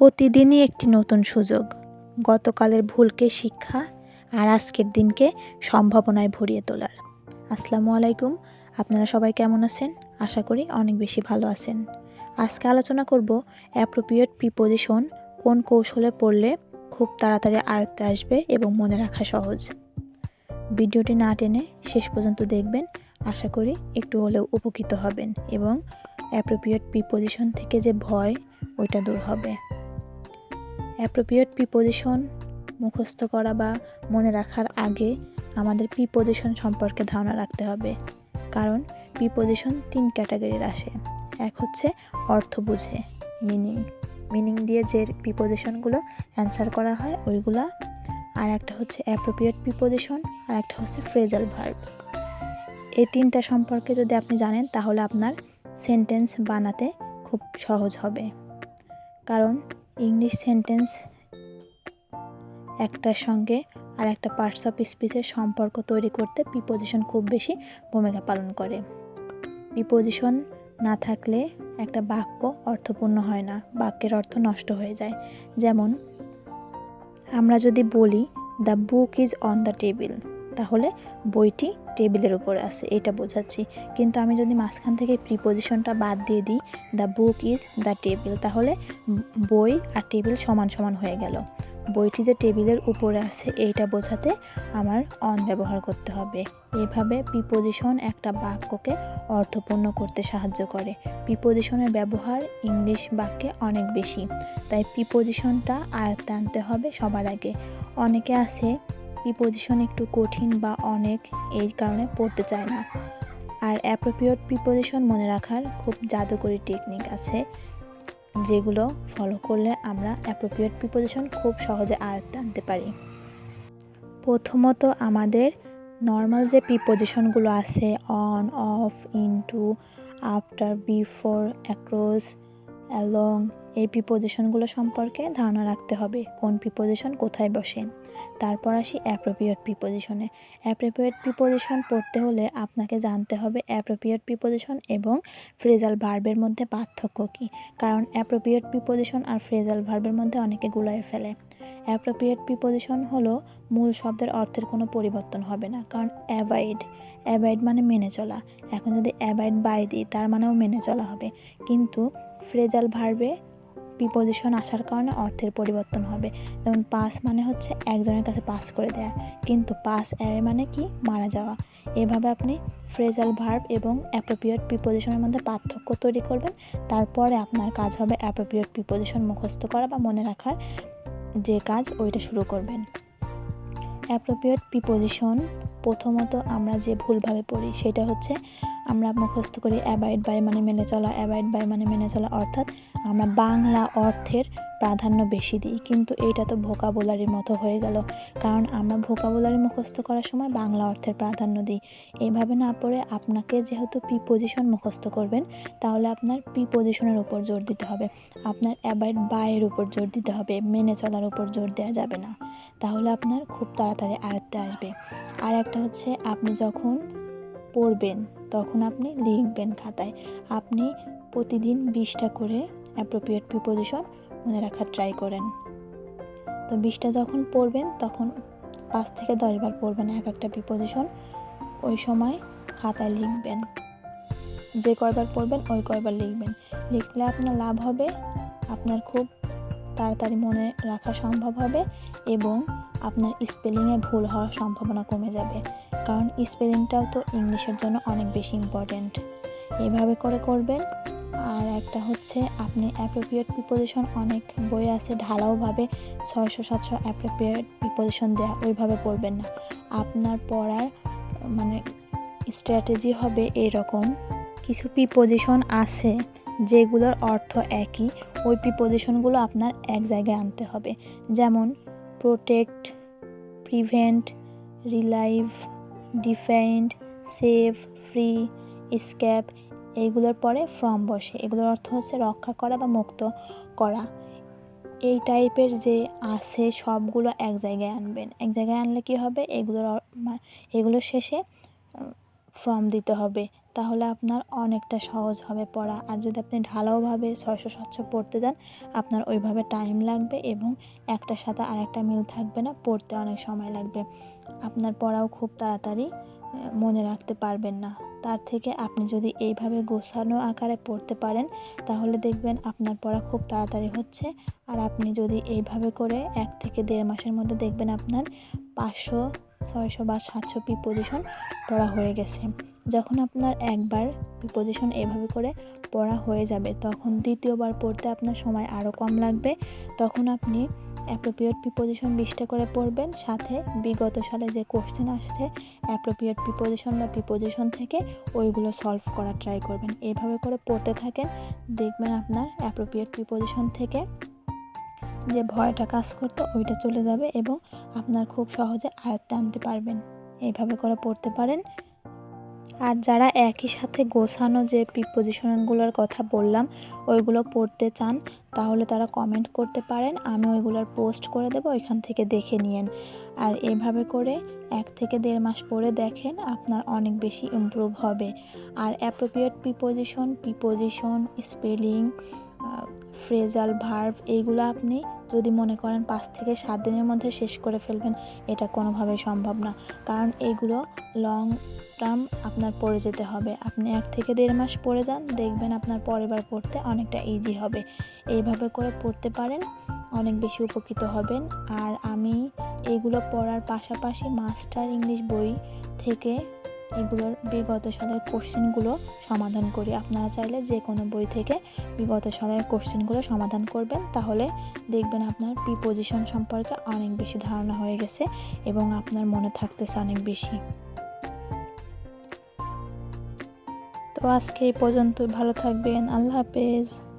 প্রতিদিনই একটি নতুন সুযোগ। গতকালের ভুলকে শিক্ষা আর আজকের দিনকে সম্ভাবনায় ভরিয়ে তোলার। আসসালামু আলাইকুম। আপনারা সবাই কেমন আছেন? আশা করি অনেক বেশি ভালো আছেন। আজকে আলোচনা করব অ্যাপ্রোপ্রিয়েট প্রিপোজিশন কোন কৌশলে পড়লে খুব তাড়াতাড়ি আয়ত্তে আসবে এবং মনে রাখা সহজ। ভিডিওটি না টেনে শেষ পর্যন্ত দেখবেন। আশা করি একটু হলেও উপকৃত হবেন এবং অ্যাপ্রোপ্রিয়েট প্রিপোজিশন থেকে যে ভয়, ওইটা দূর হবে। অ্যাপ্রোপ্রিয়েট প্রিপোজিশন মুখস্থ করা বা মনে রাখার আগে আমাদের প্রিপোজিশন সম্পর্কে ধারণা রাখতে হবে। কারণ প্রিপোজিশন তিন ক্যাটাগরির আসে। এক হচ্ছে অর্থ বুঝে মিনিং মিনিং দিয়ে যে প্রিপোজিশনগুলো অ্যান্সার করা হয়, ওইগুলা। আর একটা হচ্ছে অ্যাপ্রোপ্রিয়েট প্রিপোজিশন আর একটা হচ্ছে ফ্রেজাল ভার্ব এই তিনটা সম্পর্কে যদি আপনি জানেন, তাহলে আপনার সেন্টেন্স বানাতে খুব সহজ হবে। কারণ ইংলিশ সেন্টেন্স একটার সঙ্গে আর একটা পার্টস অফ স্পিচের সম্পর্ক তৈরি করতে প্রিপোজিশন খুব বেশি ভূমিকা পালন করে। প্রিপোজিশন না থাকলে একটা বাক্য অর্থপূর্ণ হয় না, বাক্যের অর্থ নষ্ট হয়ে যায়। যেমন, আমরা যদি বলি the book is on the table তাহলে বইটি টেবিলের উপরে আছে, এটা বোঝাচ্ছি। কিন্তু আমি যদি মাঝখান থেকে প্রিপোজিশনটা বাদ দিয়ে দিই the book is the table তাহলে বই আর টেবিল সমান সমান হয়ে গেল। বইটি যে টেবিলের উপরে আছে, এইটা বোঝাতে আমার অন ব্যবহার করতে হবে। এভাবে প্রিপোজিশন একটা বাক্যকে অর্থপূর্ণ করতে সাহায্য করে। প্রিপোজিশনের ব্যবহার ইংলিশ বাক্যে অনেক বেশি। তাই প্রিপোজিশনটা আয়ত্তে আনতে হবে সবার আগে। অনেকে আছে প্রিপোজিশন একটু কঠিন বা অনেক, এই কারণে পড়তে চায় না। আর অ্যাপ্রোপ্রিয়েট প্রিপোজিশন মনে রাখার খুব জাদুকরি টেকনিক আছে, যেগুলো ফলো করলে আমরা অ্যাপ্রোপ্রিয়েট প্রিপোজিশন খুব সহজে আয়ত্তে আনতে পারি। প্রথমত আমাদের নর্মাল যে প্রিপোজিশনগুলো আছে on of into after before across along, এই প্রিপোজিশনগুলো সম্পর্কে ধারণা রাখতে হবে, কোন প্রিপোজিশন কোথায় বসে। তারপর আসি অ্যাপ্রোপ্রিয়েট প্রিপোজিশনে অ্যাপ্রোপ্রিয়েট প্রিপোজিশন পড়তে হলে আপনাকে জানতে হবে অ্যাপ্রোপ্রিয়েট প্রিপোজিশন এবং ফ্রেজাল ভার্বের মধ্যে পার্থক্য কী, কারণ অ্যাপ্রোপ্রিয়েট প্রিপোজিশন আর ফ্রেজাল ভার্বের মধ্যে অনেকে গুলায় ফেলে। অ্যাপ্রোপ্রিয়েট প্রিপোজিশন হলো মূল শব্দের অর্থের কোনো পরিবর্তন হবে না, কারণ অ্যাভয়েড অ্যাভয়েড মানে মেনে চলা। এখন যদি অ্যাভয়েড বাই দিই, তার মানেও মেনে চলা হবে। কিন্তু ফ্রেজাল ভার্বে প্রিপোজিশন আসার কারণে অর্থের পরিবর্তন হবে। যেমন পাস মানে হচ্ছে একজনের কাছে পাস করে দেয়া, কিন্তু পাস অ্যাওয়ে মানে কি? মারা যাওয়া। এভাবে আপনি ফ্রেজাল ভার্ব এবং অ্যাপ্রোপ্রিয়েট প্রিপোজিশনের মধ্যে পার্থক্য তৈরি করবেন। তারপরে আপনার কাজ হবে অ্যাপ্রোপ্রিয়েট প্রিপোজিশন মুখস্থ করা বা মনে রাখার যে কাজ, ওইটা শুরু করবেন। অ্যাপ্রোপ্রিয়েট প্রিপোজিশন প্রথমত আমরা যে ভুলভাবে পড়ি, সেটা হচ্ছে আমরা মুখস্থ করি অ্যাবাইড বাই মানে মেনে চলা অ্যাবাইড বাই মানে মেনে চলা অর্থাৎ আমরা বাংলা অর্থের প্রাধান্য বেশি দিই। কিন্তু এইটা তো ভোকাবুলারির মতো হয়ে গেল। কারণ আমরা ভোকাবুলারি মুখস্থ করার সময় বাংলা অর্থের প্রাধান্য দিই। এইভাবে না পড়ে আপনাকে যেহেতু প্রিপোজিশন মুখস্থ করবেন, তাহলে আপনার প্রিপোজিশনের উপর জোর দিতে হবে। আপনার অ্যাবাইড বাইয়ের উপর জোর দিতে হবে। মেনে চলার উপর জোর দেওয়া যাবে না। তাহলে আপনার খুব তাড়াতাড়ি আয়ত্তে আসবে। আর একটা হচ্ছে আপনি যখন পড়বেন তখন আপনি লিখবেন খাতায়। আপনি প্রতিদিন বিশটা করে অ্যাপ্রোপ্রিয়েট প্রিপোজিশন মনে রাখার ট্রাই করেন। তো বিশটা যখন পড়বেন, তখন পাঁচ থেকে দশবার পড়বেন এক একটা প্রিপোজিশন ওই সময় খাতায় লিখবেন। যে কয়বার পড়বেন, ওই কয়বার লিখবেন। লিখলে আপনার লাভ হবে, আপনার খুব তাড়াতাড়ি মনে রাখা সম্ভব হবে এবং আপনার স্পেলিংয়ে ভুল হওয়ার সম্ভাবনা কমে যাবে। কারণ স্পেলিংটাও তো ইংলিশের জন্য অনেক বেশি ইম্পর্ট্যান্ট এভাবে করে করবেন। আর একটা হচ্ছে, আপনি অ্যাপ্রোপ্রিয়েট প্রিপোজিশন অনেক বই আছে ঢালাওভাবে ছয়শো, সাতশো অ্যাপ্রোপ্রিয়েট প্রিপোজিশন দেওয়া ওইভাবে পড়বেন না। আপনার পড়ার মানে স্ট্র্যাটেজি হবে এরকম। কিছু প্রিপোজিশন আছে, যেগুলোর অর্থ একই। ওই প্রিপোজিশনগুলো আপনার এক জায়গায় আনতে হবে। যেমন protect prevent relieve defend save free escape এইগুলোর পরে ফ্রম বসে। এগুলোর অর্থ হচ্ছে রক্ষা করা বা মুক্ত করা। এই টাইপের যে আছে সবগুলো এক জায়গায় আনবেন। এক জায়গায় আনলে কি হবে? এগুলোর এগুলোর শেষে ফর্ম দিতে হবে, তাহলে আপনার অনেকটা সহজ হবে পড়া। আর যদি আপনি ঢালাওভাবে ছয়শো সাতশো পড়তে যান, আপনার ওইভাবে টাইম লাগবে এবং একটার সাথে আরেকটা মিল থাকবে না, পড়তে অনেক সময় লাগবে। আপনার পড়াও খুব তাড়াতাড়ি মনে রাখতে পারবেন না। তার থেকে আপনি যদি এইভাবে গোছানো আকারে পড়তে পারেন, তাহলে দেখবেন আপনার পড়া খুব তাড়াতাড়ি হচ্ছে। আর আপনি যদি এইভাবে করে এক থেকে দেড় মাসের মধ্যে দেখবেন আপনার পাঁচশো ছয়শো বা সাতশো প্রিপোজিশন পড়া হয়ে গেছে। যখন আপনার একবার প্রিপোজিশন এভাবে করে পড়া হয়ে যাবে, তখন দ্বিতীয়বার পড়তে আপনার সময় আরও কম লাগবে। তখন আপনি অ্যাপ্রোপ্রিয়েট প্রিপোজিশন বিশটা করে পড়বেন, সাথে বিগত সালে যে কোশ্চেন আসছে অ্যাপ্রোপ্রিয়েট প্রিপোজিশন বা প্রিপোজিশন থেকে ওইগুলো সলভ করার ট্রাই করবেন। এভাবে করে পড়তে থাকেন, দেখবেন আপনার অ্যাপ্রোপ্রিয়েট প্রিপোজিশন থেকে যে ভয়টা কাজ করতো ওইটা চলে যাবে এবং আপনার খুব সহজে আয়ত্তে আনতে পারবেন। এইভাবে করে পড়তে পারেন। আর যারা একই সাথে গোছানো যে প্রিপোজিশনগুলোর কথা বললাম, ওইগুলো পড়তে চান, তাহলে তারা কমেন্ট করতে পারেন। আমি ওইগুলোর পোস্ট করে দেবো, ওইখান থেকে দেখে নিয়েন। আর এভাবে করে এক থেকে দেড় মাস পরে দেখেন আপনার অনেক বেশি ইমপ্রুভ হবে। আর appropriate preposition preposition spelling phrasal verb এইগুলো আপনি যদি মনে করেন পাঁচ থেকে সাত দিনের মধ্যে শেষ করে ফেলবেন, এটা কোনোভাবেই সম্ভব না। কারণ এইগুলো লং টার্ম আপনার পড়ে যেতে হবে। আপনি এক থেকে দেড় মাস পড়ে যান, দেখবেন আপনার পরের পড়তে অনেকটা ইজি হবে। এইভাবে করে পড়তে পারেন, অনেক বেশি উপকৃত হবেন। আর আমি এইগুলো পড়ার পাশাপাশি মাস্টার ইংলিশ বই থেকে এগুলোর বিগত সালের কোশ্চেনগুলো সমাধান করি। আপনারা চাইলে যে কোনো বই থেকে বিগত সালের কোশ্চেনগুলো সমাধান করবেন। তাহলে দেখবেন আপনার প্রিপোজিশন সম্পর্কে অনেক বেশি ধারণা হয়ে গেছে এবং আপনার মনে থাকতেছে অনেক বেশি। তো আজকে এই পর্যন্ত ভালো থাকবেন। আল্লাহ হাফেজ।